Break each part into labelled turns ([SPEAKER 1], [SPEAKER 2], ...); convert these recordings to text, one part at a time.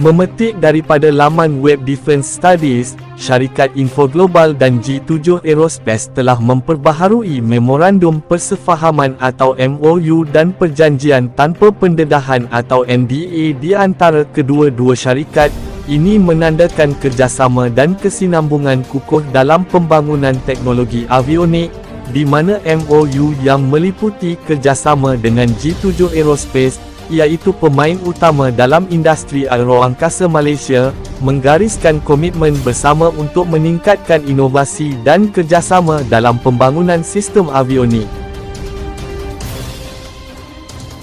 [SPEAKER 1] Memetik daripada laman web Defense Studies, syarikat Info Global dan G7 Aerospace telah memperbaharui Memorandum Persefahaman atau MOU dan Perjanjian Tanpa Pendedahan atau NDA di antara kedua-dua syarikat. Ini menandakan kerjasama dan kesinambungan kukuh dalam pembangunan teknologi avionik, di mana MOU yang meliputi kerjasama dengan G7 Aerospace iaitu pemain utama dalam industri aeroangkasa Malaysia, menggariskan komitmen bersama untuk meningkatkan inovasi dan kerjasama dalam pembangunan sistem avionik.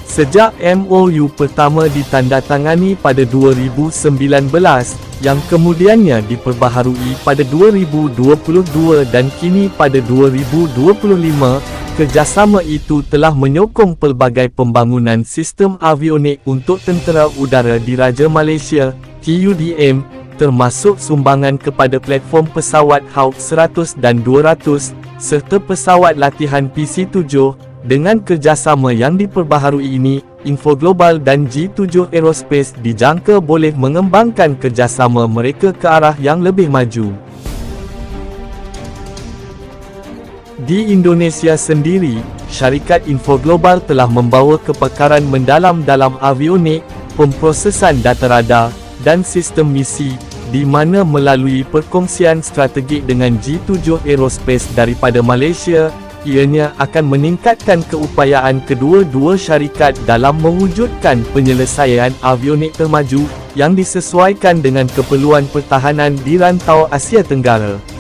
[SPEAKER 1] Sejak MOU pertama ditandatangani pada 2019, yang kemudiannya diperbaharui pada 2022 dan kini pada 2025, kerjasama itu telah menyokong pelbagai pembangunan sistem avionik untuk Tentera Udara Diraja Malaysia, TUDM, termasuk sumbangan kepada platform pesawat Hawk 100 dan 200, serta pesawat latihan PC-7, dengan kerjasama yang diperbaharui ini, Info Global dan G7 Aerospace dijangka boleh mengembangkan kerjasama mereka ke arah yang lebih maju. Di Indonesia sendiri, syarikat Info Global telah membawa kepakaran mendalam dalam avionik, pemprosesan data radar, dan sistem misi, di mana melalui perkongsian strategik dengan G7 Aerospace daripada Malaysia, ianya akan meningkatkan keupayaan kedua-dua syarikat dalam mewujudkan penyelesaian avionik termaju, yang disesuaikan dengan keperluan pertahanan di rantau Asia Tenggara.